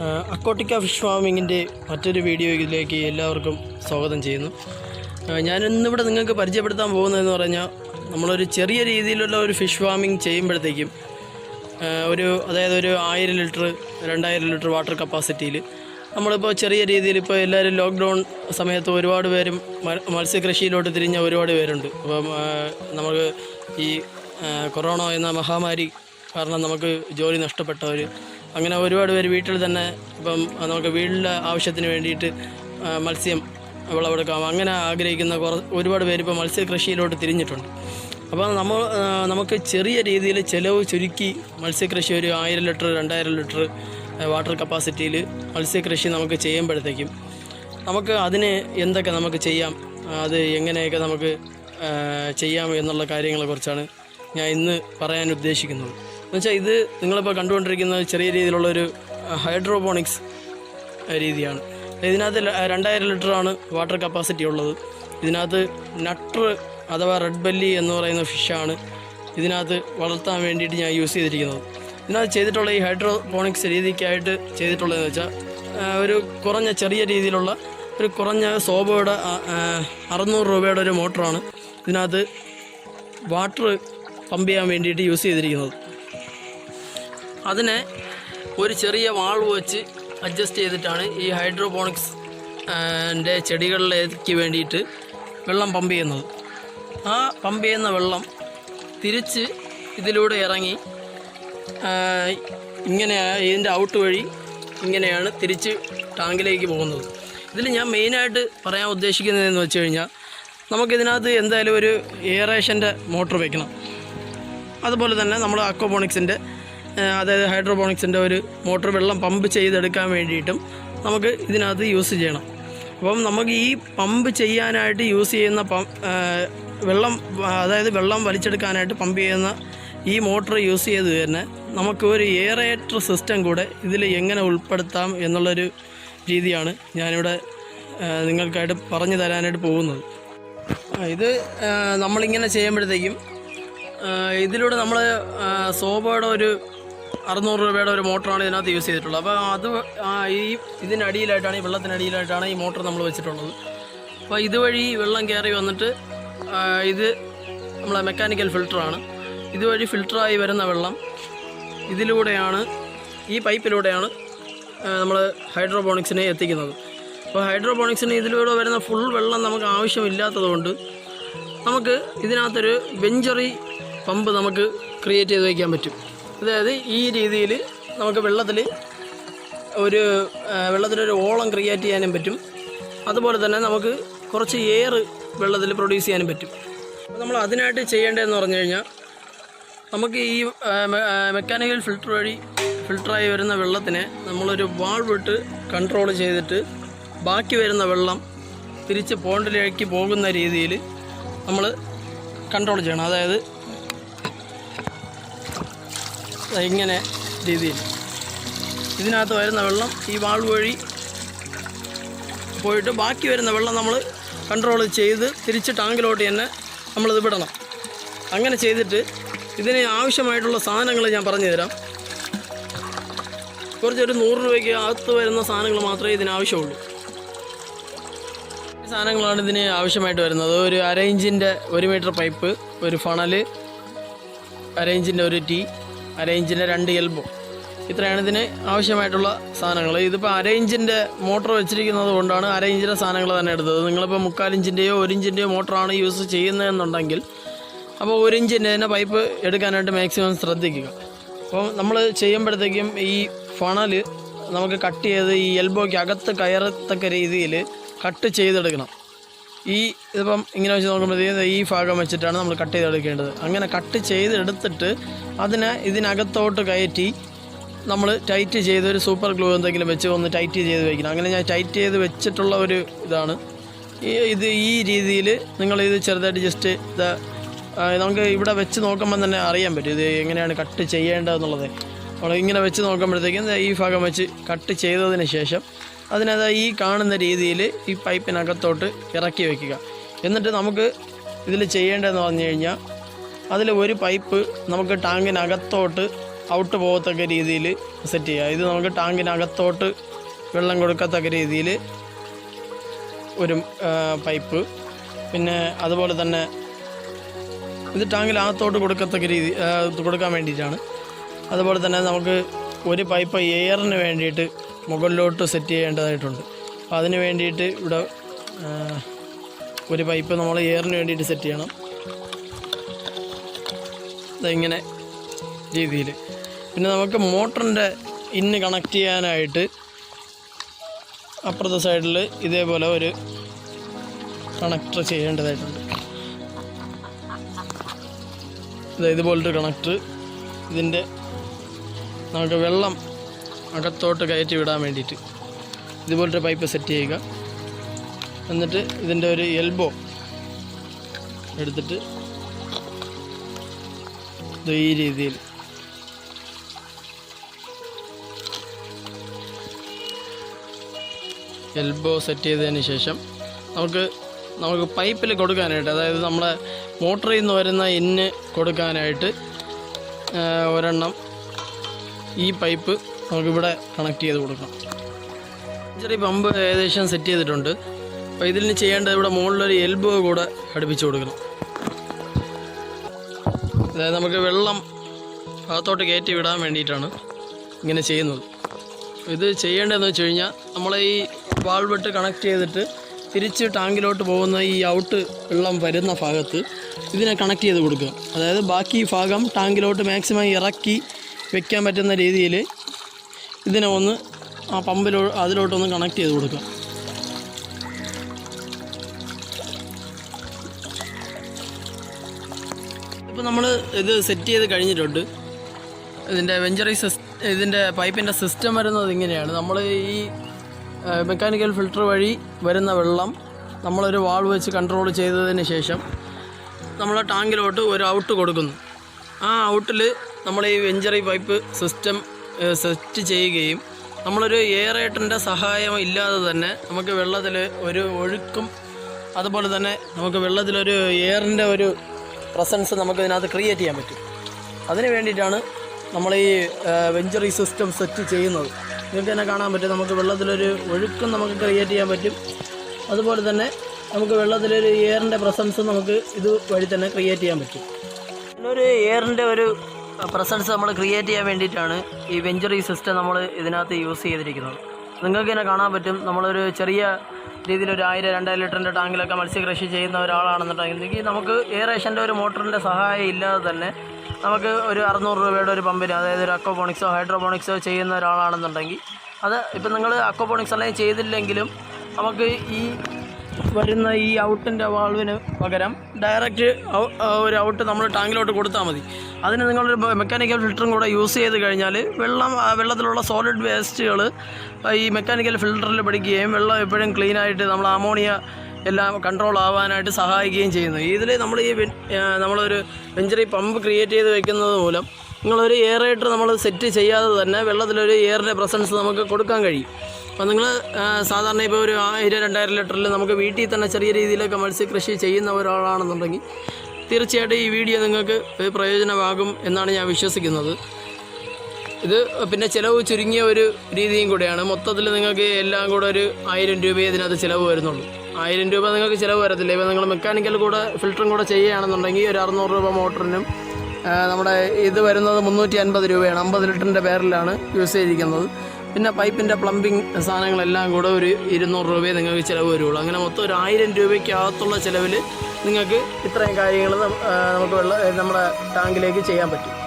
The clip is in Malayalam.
അക്കോട്ടിക്ക ഫിഷ് ഫാമിങ്ങിന്റെ മറ്റൊരു വീഡിയോയിലേക്ക് എല്ലാവർക്കും സ്വാഗതം ചെയ്യുന്നു. ഞാനിന്നിവിടെ നിങ്ങൾക്ക് പരിചയപ്പെടുത്താൻ പോകുന്നതെന്ന് പറഞ്ഞാൽ നമ്മളൊരു ചെറിയ രീതിയിലുള്ള ഒരു ഫിഷ് ഫാമിംഗ് ചെയ്യുമ്പോഴത്തേക്കും ഒരു അതായത് ഒരു ആയിരം ലിറ്റർ രണ്ടായിരം ലിറ്റർ വാട്ടർ കപ്പാസിറ്റിയിൽ നമ്മളിപ്പോൾ ചെറിയ രീതിയിൽ ഇപ്പോൾ എല്ലാവരും ലോക്ക്ഡൗൺ സമയത്ത് ഒരുപാട് പേരും മത്സ്യകൃഷിയിലോട്ട് തിരിഞ്ഞ ഒരുപാട് പേരുണ്ട്. അപ്പം നമുക്ക് ഈ കൊറോണ എന്ന മഹാമാരി കാരണം നമുക്ക് ജോലി നഷ്ടപ്പെട്ടവർ അങ്ങനെ ഒരുപാട് പേര് വീട്ടിൽ തന്നെ ഇപ്പം നമുക്ക് വീട്ടിലെ ആവശ്യത്തിന് വേണ്ടിയിട്ട് മത്സ്യം വിളവെടുക്കാം. അങ്ങനെ ആഗ്രഹിക്കുന്ന കുറ ഒരുപാട് പേര് ഇപ്പോൾ മത്സ്യകൃഷിയിലോട്ട് തിരിഞ്ഞിട്ടുണ്ട്. അപ്പോൾ നമ്മൾ നമുക്ക് ചെറിയ രീതിയിൽ ചിലവ് ചുരുക്കി മത്സ്യകൃഷി ഒരു ആയിരം ലിറ്റർ രണ്ടായിരം ലിറ്റർ വാട്ടർ കപ്പാസിറ്റിയിൽ മത്സ്യകൃഷി നമുക്ക് ചെയ്യുമ്പോഴത്തേക്കും നമുക്ക് അതിന് എന്തൊക്കെ നമുക്ക് ചെയ്യാം അത് എങ്ങനെയൊക്കെ നമുക്ക് ചെയ്യാം എന്നുള്ള കാര്യങ്ങളെക്കുറിച്ചാണ് ഞാൻ ഇന്ന് പറയാൻ ഉദ്ദേശിക്കുന്നത്. എന്നുവെച്ചാൽ ഇത് നിങ്ങളിപ്പോൾ കണ്ടുകൊണ്ടിരിക്കുന്ന ചെറിയ രീതിയിലുള്ളൊരു ഹൈഡ്രോപോണിക്സ് രീതിയാണ്. ഇതിനകത്ത് രണ്ടായിരം ലിറ്ററാണ് വാട്ടർ കപ്പാസിറ്റി ഉള്ളത്. ഇതിനകത്ത് നട്ടർ അഥവാ റെഡ് ബെല്ലി എന്ന് പറയുന്ന ഫിഷാണ് ഇതിനകത്ത് വളർത്താൻ വേണ്ടിയിട്ട് ഞാൻ യൂസ് ചെയ്തിരിക്കുന്നത്. ഇതിനകത്ത് ചെയ്തിട്ടുള്ള ഈ ഹൈഡ്രോപോണിക്സ് രീതിക്കായിട്ട് ചെയ്തിട്ടുള്ളതെന്ന് വെച്ചാൽ ഒരു കുറഞ്ഞ ചെറിയ രീതിയിലുള്ള ഒരു കുറഞ്ഞ സോബയുടെ അറുന്നൂറ് രൂപയുടെ ഒരു മോട്ടറാണ് ഇതിനകത്ത് വാട്ടർ പമ്പ് ചെയ്യാൻ വേണ്ടിയിട്ട് യൂസ് ചെയ്തിരിക്കുന്നത്. അതിനെ ഒരു ചെറിയ വാൾവ് വെച്ച് അഡ്ജസ്റ്റ് ചെയ്തിട്ടാണ് ഈ ഹൈഡ്രോപോണിക്സ് ന്റെ ചെടികളിലേക്ക് വേണ്ടിയിട്ട് വെള്ളം പമ്പ് ചെയ്യുന്നത്. ആ പമ്പ് ചെയ്യുന്ന വെള്ളം തിരിച്ച് ഇതിലൂടെ ഇറങ്ങി ഇങ്ങനെ ഇതിന്റെ ഔട്ട് വഴി ഇങ്ങനെയാണ് തിരിച്ച് ടാങ്കിലേക്ക് പോകുന്നത്. ഇതിൽ ഞാൻ മെയിനായിട്ട് പറയാൻ ഉദ്ദേശിക്കുന്നതെന്ന് വെച്ച് കഴിഞ്ഞാൽ നമുക്കിതിനകത്ത് എന്തായാലും ഒരു എയറേഷന്റെ മോട്ടർ വയ്ക്കണം അതുപോലെ തന്നെ നമ്മൾ അക്വപോണിക്സിന്റെ അതായത് ഹൈഡ്രോപോണിക്സിന്റെ ഒരു മോട്ടോർ വെള്ളം പമ്പ് ചെയ്തെടുക്കാൻ വേണ്ടിയിട്ടും നമുക്ക് ഇതിനകത്ത് യൂസ് ചെയ്യണം. അപ്പം നമുക്ക് ഈ പമ്പ് ചെയ്യാനായിട്ട് യൂസ് ചെയ്യുന്ന വെള്ളം അതായത് വെള്ളം വലിച്ചെടുക്കാനായിട്ട് പമ്പ് ചെയ്യുന്ന ഈ മോട്ടർ യൂസ് ചെയ്ത് തന്നെ നമുക്ക് ഒരു എയറേറ്റർ സിസ്റ്റം കൂടെ ഇതിൽ എങ്ങനെ ഉൾപ്പെടുത്താം എന്നുള്ളൊരു രീതിയാണ് ഞാനിവിടെ നിങ്ങൾക്കായിട്ട് പറഞ്ഞു തരാനായിട്ട് പോകുന്നത്. ഇത് നമ്മളിങ്ങനെ ചെയ്യുമ്പോഴത്തേക്കും ഇതിലൂടെ നമ്മൾ സോബയുടെ ഒരു അറുന്നൂറ് രൂപയുടെ ഒരു മോട്ടറാണ് ഇതിനകത്ത് യൂസ് ചെയ്തിട്ടുള്ളത്. അപ്പോൾ അത് ഈ ഇതിനടിയിലായിട്ടാണ് ഈ വെള്ളത്തിനടിയിലായിട്ടാണ് ഈ മോട്ടർ നമ്മൾ വെച്ചിട്ടുള്ളത്. അപ്പോൾ ഇതുവഴി വെള്ളം കയറി വന്നിട്ട് ഇത് നമ്മളെ മെക്കാനിക്കൽ ഫിൽറ്ററാണ് ഇതുവഴി ഫിൽറ്ററായി വരുന്ന വെള്ളം ഇതിലൂടെയാണ് ഈ പൈപ്പിലൂടെയാണ് നമ്മൾ ഹൈഡ്രോപോണിക്സിനെ എത്തിക്കുന്നത്. അപ്പോൾ ഹൈഡ്രോപോണിക്സിന് ഇതിലൂടെ വരുന്ന ഫുൾ വെള്ളം നമുക്ക് ആവശ്യമില്ലാത്തതുകൊണ്ട് നമുക്ക് ഇതിനകത്തൊരു വെഞ്ചറി പമ്പ് നമുക്ക് ക്രിയേറ്റ് ചെയ്ത് വയ്ക്കാൻ പറ്റും. അതായത് ഈ രീതിയിൽ നമുക്ക് വെള്ളത്തിൽ ഒരു വെള്ളത്തിലൊരു ഓളം ക്രിയേറ്റ് ചെയ്യാനും പറ്റും. അതുപോലെ തന്നെ നമുക്ക് കുറച്ച് എയർ വെള്ളത്തിൽ പ്രൊഡ്യൂസ് ചെയ്യാനും പറ്റും. നമ്മൾ അതിനായിട്ട് ചെയ്യേണ്ടതെന്ന് പറഞ്ഞു കഴിഞ്ഞാൽ നമുക്ക് ഈ മെക്കാനിക്കൽ ഫിൽട്ടർ വഴി ഫിൽട്ടറായി വരുന്ന വെള്ളത്തിനെ നമ്മളൊരു വാൾവ് ഇട്ട് കൺട്രോൾ ചെയ്തിട്ട് ബാക്കി വരുന്ന വെള്ളം തിരിച്ച് പോണ്ടിലേക്ക് പോകുന്ന രീതിയിൽ നമ്മൾ കൺട്രോൾ ചെയ്യണം. അതായത് ഇങ്ങനെ രീതിയിൽ. ഇതിനകത്ത് വരുന്ന വെള്ളം ഈ വാൾവ് വഴി പോയിട്ട് ബാക്കി വരുന്ന വെള്ളം നമ്മൾ കൺട്രോൾ ചെയ്ത് തിരിച്ച് ടാങ്കിലോട്ട് തന്നെ നമ്മളിത് വിടണം. അങ്ങനെ ചെയ്തിട്ട് ഇതിന് ആവശ്യമായിട്ടുള്ള സാധനങ്ങൾ ഞാൻ പറഞ്ഞു തരാം കുറച്ചൊരു നൂറ് രൂപയ്ക്ക് അകത്ത് വരുന്ന സാധനങ്ങൾ മാത്രമേ ഇതിന് ആവശ്യമുള്ളൂ. ഈ സാധനങ്ങളാണ് ഇതിന് ആവശ്യമായിട്ട് വരുന്നത്. ഒരു അരയിഞ്ചിന്റെ ഒരു മീറ്റർ പൈപ്പ് ഒരു ഫണൽ അരയിഞ്ചിന്റെ ഒരു ടീ അരയിഞ്ചിന്റെ രണ്ട് എൽബോ. ഇത്രയാണ് ഇതിന് ആവശ്യമായിട്ടുള്ള സാധനങ്ങൾ. ഇതിപ്പോൾ അരേഞ്ചിന്റെ മോട്ടർ വെച്ചിരിക്കുന്നത് കൊണ്ടാണ് അരേഞ്ചിന്റെ സാധനങ്ങൾ തന്നെ എടുത്തത്. നിങ്ങളിപ്പോൾ മുക്കാലിഞ്ചിന്റെയോ ഒരു ഇഞ്ചിന്റെയോ മോട്ടറാണ് യൂസ് ചെയ്യുന്നതെന്നുണ്ടെങ്കിൽ അപ്പോൾ ഒരു ഇഞ്ചിന്റെ തന്നെ പൈപ്പ് എടുക്കാനായിട്ട് മാക്സിമം ശ്രദ്ധിക്കുക. അപ്പോൾ നമ്മൾ ചെയ്യുമ്പോഴത്തേക്കും ഈ ഫണൽ നമുക്ക് കട്ട് ചെയ്ത് ഈ എൽബോയ്ക്ക് അകത്ത് കയറത്തക്ക രീതിയിൽ കട്ട് ചെയ്തെടുക്കണം. ഈ ഇതിപ്പം ഇങ്ങനെ വെച്ച് നോക്കുമ്പോഴത്തേക്കും ഈ ഭാഗം വെച്ചിട്ടാണ് നമ്മൾ കട്ട് ചെയ്ത് എടുക്കേണ്ടത്. അങ്ങനെ കട്ട് ചെയ്തെടുത്തിട്ട് അതിനെ ഇതിനകത്തോട്ട് കയറ്റി നമ്മൾ ടൈറ്റ് ചെയ്ത് ഒരു സൂപ്പർ ഗ്ലൂ എന്തെങ്കിലും വെച്ച് ഒന്ന് ടൈറ്റ് ചെയ്ത് വയ്ക്കണം അങ്ങനെ ഞാൻ ടൈറ്റ് ചെയ്ത് വെച്ചിട്ടുള്ള ഒരു ഇതാണ്. ഈ ഇത് ഈ രീതിയിൽ നിങ്ങളിത് ചെറുതായിട്ട് ജസ്റ്റ് ഇത് നമുക്ക് ഇവിടെ വെച്ച് നോക്കുമ്പോൾ തന്നെ അറിയാൻ പറ്റും ഇത് എങ്ങനെയാണ് കട്ട് ചെയ്യേണ്ടതെന്നുള്ളത്. നമ്മൾ ഇങ്ങനെ വെച്ച് നോക്കുമ്പോഴത്തേക്കും ഈ ഭാഗം വെച്ച് കട്ട് ചെയ്തതിന് ശേഷം അതിനത് ഈ കാണുന്ന രീതിയിൽ ഈ പൈപ്പിനകത്തോട്ട് ഇറക്കി വയ്ക്കുക എന്നിട്ട് നമുക്ക് ഇതിൽ ചെയ്യേണ്ടതെന്ന് പറഞ്ഞു കഴിഞ്ഞാൽ അതിൽ ഒരു പൈപ്പ് നമുക്ക് ടാങ്കിനകത്തോട്ട് ഔട്ട് പോകത്തക്ക രീതിയിൽ സെറ്റ് ചെയ്യുക. ഇത് നമുക്ക് ടാങ്കിനകത്തോട്ട് വെള്ളം കൊടുക്കത്തക്ക രീതിയിൽ ഒരു പൈപ്പ്. പിന്നെ അതുപോലെ തന്നെ ഇത് ടാങ്കിനകത്തോട്ട് കൊടുക്കത്തക്ക രീതി കൊടുക്കാൻ വേണ്ടിയിട്ടാണ്. അതുപോലെ തന്നെ നമുക്ക് ഒരു പൈപ്പ് എയറിന് വേണ്ടിയിട്ട് മുകളിലോട്ട് സെറ്റ് ചെയ്യേണ്ടതായിട്ടുണ്ട്. അപ്പോൾ അതിന് വേണ്ടിയിട്ട് ഇവിടെ ഒരു പൈപ്പ് നമ്മൾ എയറിന് വേണ്ടിയിട്ട് സെറ്റ് ചെയ്യണം. ഇങ്ങനെ രീതിയിൽ പിന്നെ നമുക്ക് മോട്ടറിന്റെ ഇന്ന് കണക്ട് ചെയ്യാനായിട്ട് അപ്പുറത്തെ സൈഡിൽ ഇതേപോലെ ഒരു കണക്ടർ ചെയ്യേണ്ടതായിട്ടുണ്ട്. ഇത് ഇതുപോലൊരു കണക്ടർ ഇതിന്റെ നമുക്ക് വെള്ളം അകത്തോട്ട് കയറ്റി വിടാൻ വേണ്ടിയിട്ട്. ഇതുപോലത്തെ പൈപ്പ് സെറ്റ് ചെയ്യുക. എന്നിട്ട് ഇതിന്റെ ഒരു എൽബോ എടുത്തിട്ട് ഈ രീതിയിൽ. എൽബോ സെറ്റ് ചെയ്തതിന് ശേഷം നമുക്ക് നമുക്ക് പൈപ്പിൽ കൊടുക്കാനായിട്ട് അതായത് നമ്മളെ മോട്ടറിൽ നിന്ന് വരുന്ന ഇന്ന് കൊടുക്കാനായിട്ട് ഒരെണ്ണം ഈ പൈപ്പ് നമുക്കിവിടെ കണക്ട് ചെയ്ത് കൊടുക്കണം ചെറിയ പമ്പ് ഏകദേശം സെറ്റ് ചെയ്തിട്ടുണ്ട്. അപ്പോൾ ഇതിന് ചെയ്യേണ്ടത് ഇവിടെ മുകളിലൊരു എൽബോ കൂടെ അടുപ്പിച്ച് കൊടുക്കണം. അതായത് നമുക്ക് വെള്ളം അകത്തോട്ട് കയറ്റി വിടാൻ വേണ്ടിയിട്ടാണ് ഇങ്ങനെ ചെയ്യുന്നത്. ഇത് ചെയ്യേണ്ടതെന്ന് വെച്ച് കഴിഞ്ഞാൽ നമ്മളെ ഈ വാൾവെട്ട് കണക്ട് ചെയ്തിട്ട് തിരിച്ച് ടാങ്കിലോട്ട് പോകുന്ന ഈ ഔട്ട് വെള്ളം വരുന്ന ഭാഗത്ത് ഇതിനെ കണക്ട് ചെയ്ത് കൊടുക്കുക. അതായത് ബാക്കി ഭാഗം ടാങ്കിലോട്ട് മാക്സിമം ഇറക്കി വെക്കാൻ പറ്റുന്ന രീതിയിൽ ഇതിനെ ഒന്ന് ആ പമ്പിലോ അതിലോട്ടൊന്ന് കണക്ട് ചെയ്ത് കൊടുക്കാം ഇപ്പോൾ നമ്മൾ ഇത് സെറ്റ് ചെയ്ത് കഴിഞ്ഞിട്ടുണ്ട്. ഇതിന്റെ വെഞ്ചറി സിസ് ഇതിന്റെ പൈപ്പിന്റെ സിസ്റ്റം വരുന്നത് ഇങ്ങനെയാണ്. നമ്മൾ ഈ മെക്കാനിക്കൽ ഫിൽട്ടർ വഴി വരുന്ന വെള്ളം നമ്മളൊരു വാൾവ് വെച്ച് കൺട്രോൾ ചെയ്തതിന് ശേഷം നമ്മൾ ടാങ്കിലോട്ട് ഒരു ഔട്ട് കൊടുക്കുന്നു. ആ ഔട്ടിൽ നമ്മൾ ഈ വെഞ്ചറി പൈപ്പ് സിസ്റ്റം സെറ്റ് ചെയ്യുകയും നമ്മളൊരു എയറേറ്ററിന്റെ സഹായം ഇല്ലാതെ തന്നെ നമുക്ക് വെള്ളത്തിൽ ഒരു ഒഴുക്കും അതുപോലെ തന്നെ നമുക്ക് വെള്ളത്തിലൊരു എയറിന്റെ ഒരു പ്രസൻസ് നമുക്ക് ഇതിനകത്ത് ക്രിയേറ്റ് ചെയ്യാൻ പറ്റും. അതിന് വേണ്ടിയിട്ടാണ് നമ്മൾ ഈ വെഞ്ചറി സിസ്റ്റം സെറ്റ് ചെയ്യുന്നത്. നിങ്ങൾക്ക് തന്നെ കാണാൻ പറ്റും നമുക്ക് വെള്ളത്തിലൊരു ഒഴുക്കും നമുക്ക് ക്രിയേറ്റ് ചെയ്യാൻ പറ്റും. അതുപോലെ തന്നെ നമുക്ക് വെള്ളത്തിലൊരു എയറിന്റെ പ്രസൻസ് നമുക്ക് ഇത് വഴി തന്നെ ക്രിയേറ്റ് ചെയ്യാൻ പറ്റും. ഒരു എയറിന്റെ ഒരു പ്രസൻസ് നമ്മൾ ക്രിയേറ്റ് ചെയ്യാൻ വേണ്ടിയിട്ടാണ് ഈ വെഞ്ചറി സിസ്റ്റം നമ്മൾ ഇതിനകത്ത് യൂസ് ചെയ്തിരിക്കുന്നത്. നിങ്ങൾക്ക് തന്നെ കാണാൻ പറ്റും. നമ്മളൊരു ചെറിയ രീതിയിൽ ഒരു ആയിരം രണ്ടായിരം ലിറ്ററിന്റെ ടാങ്കിലൊക്കെ മത്സ്യകൃഷി ചെയ്യുന്ന ഒരാളാണെന്നുണ്ടെങ്കിൽ നമുക്ക് എയറേഷന്റെ ഒരു മോട്ടറിന്റെ സഹായം ഇല്ലാതെ തന്നെ നമുക്ക് ഒരു അറുന്നൂറ് രൂപയുടെ ഒരു പമ്പിന് അതായത് ഒരു അക്വപോണിക്സോ ഹൈഡ്രോപോണിക്സോ ചെയ്യുന്ന ഒരാളാണെന്നുണ്ടെങ്കിൽ അത് ഇപ്പം നിങ്ങൾ അക്വപോണിക്സ് അല്ലെങ്കിൽ ചെയ്തില്ലെങ്കിലും നമുക്ക് ഈ വരുന്ന ഈ ഔട്ടിന്റെ വാൾവിന് പകരം ഡയറക്റ്റ് ഒരു ഔട്ട് നമ്മൾ ടാങ്കിലോട്ട് കൊടുത്താൽ മതി. അതിന് നിങ്ങളൊരു മെക്കാനിക്കൽ ഫിൽറ്ററും കൂടെ യൂസ് ചെയ്ത് കഴിഞ്ഞാൽ വെള്ളം വെള്ളത്തിലുള്ള സോളിഡ് വേസ്റ്റുകൾ ഈ മെക്കാനിക്കൽ ഫിൽറ്ററിൽ പിടിക്കുകയും വെള്ളം എപ്പോഴും ക്ലീനായിട്ട് നമ്മൾ അമോണിയ എല്ലാം കൺട്രോൾ ആവാനായിട്ട് സഹായിക്കുകയും ചെയ്യുന്നു. ഇതിൽ നമ്മൾ ഈ നമ്മളൊരു വെഞ്ചറി പമ്പ് ക്രിയേറ്റ് ചെയ്ത് വെക്കുന്നത് മൂലം നിങ്ങളൊരു എയറേറ്റർ നമ്മൾ സെറ്റ് ചെയ്യാതെ തന്നെ വെള്ളത്തിലൊരു എയറിന്റെ പ്രസൻസ് നമുക്ക് കൊടുക്കാൻ കഴിയും. അപ്പോൾ നിങ്ങൾ സാധാരണ ഇപ്പോൾ ഒരു ആയിരം രണ്ടായിരം ലിറ്ററിൽ നമുക്ക് വീട്ടിൽ തന്നെ ചെറിയ രീതിയിലൊക്കെ മത്സ്യകൃഷി ചെയ്യുന്ന ഒരാളാണെന്നുണ്ടെങ്കിൽ തീർച്ചയായിട്ടും ഈ വീഡിയോ നിങ്ങൾക്ക് പ്രയോജനമാകും എന്നാണ് ഞാൻ വിശ്വസിക്കുന്നത്. ഇത് പിന്നെ ചിലവ് ചുരുങ്ങിയ ഒരു രീതിയും കൂടെയാണ്. മൊത്തത്തിൽ നിങ്ങൾക്ക് എല്ലാം കൂടെ ഒരു ആയിരം രൂപയെ ഇതിനകത്ത് ചിലവ് വരുന്നുള്ളൂ. ആയിരം രൂപ നിങ്ങൾക്ക് ചിലവ് വരത്തില്ല. ഇപ്പോൾ നിങ്ങൾ മെക്കാനിക്കൽ കൂടെ ഫിൽറ്ററും കൂടെ ചെയ്യുകയാണെന്നുണ്ടെങ്കിൽ ഒരു അറുന്നൂറ് രൂപ മോട്ടറിനും നമ്മുടെ ഇത് വരുന്നത് മുന്നൂറ്റി അൻപത് രൂപയാണ്. അമ്പത് ലിറ്ററിന്റെ പേരിലാണ് യൂസ് ചെയ്തിരിക്കുന്നത്. പിന്നെ പൈപ്പിന്റെ പ്ലംബിങ് സാധനങ്ങളെല്ലാം കൂടെ ഒരു ഇരുന്നൂറ് രൂപയെ നിങ്ങൾക്ക് ചിലവ് വരുള്ളൂ. അങ്ങനെ മൊത്തം ഒരു ആയിരം രൂപയ്ക്കകത്തുള്ള ചിലവിൽ നിങ്ങൾക്ക് ഇത്രയും കാര്യങ്ങൾ നമുക്ക് വെള്ളം നമ്മുടെ ടാങ്കിലേക്ക് ചെയ്യാൻ പറ്റും.